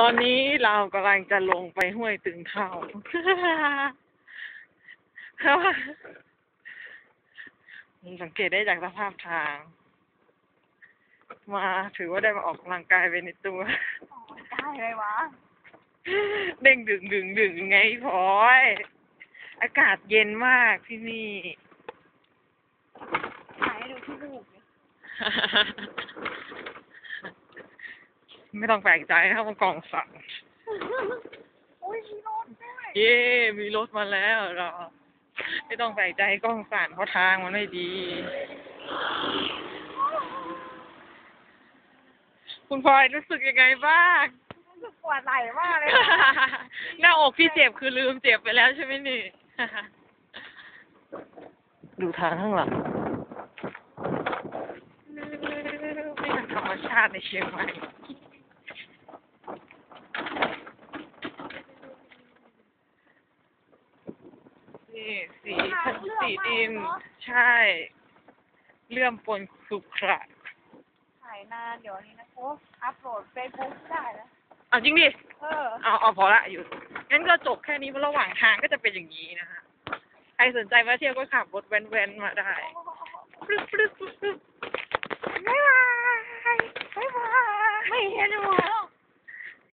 ตอนนี้เรากำลังจะลงไปห้วยตึงเท่าเพราะว่ามันสังเกตได้จากสภาพทาง มาถือว่าได้มาออกกำลังกายไปในตัวได้เลยวะ เด้งดึงดึงดึงไงพลอย อากาศเย็นมากที่นี่ถ่ายให้ดูที่มูกดิ ไม่ต้องแปลกใจนะครับว่ากล่องสั่นอุ้ยมีรถด้วยเย้มีรถมาแล้วเราไม่ต้องแปลกใจกล้องสั่นเพราะทางมันไม่ดี คุณพลอยรู้สึกยังไงบ้างรู้สึกปวดไหล่มากเลย หน้าอกที่เจ็บคือลืมเจ็บไปแล้วใช่ไหมนี่ ดูทางข้างหลังไม่อย่างธรรมชาติในเชียงใหม่ นี่สีสีดิน ใช่ เลื่อมปนครุขระถ่ายนานเดี๋ยวนี้นะโอ้อัพโหลดเฟซบุ๊กได้แล้วเอาจริงดิ เออ เอาเอาพอละอยู่ งั้นก็จบแค่นี้เพราะระหว่างทางก็จะเป็นอย่างนี้นะฮะ ใครสนใจมาเที่ยวก็ขับรถแว้นๆมาได้ปรึ๊บปรึ๊บปรึ๊บปรึ๊บบ๊ายบายบ๊ายบายไม่เห็นหัวหร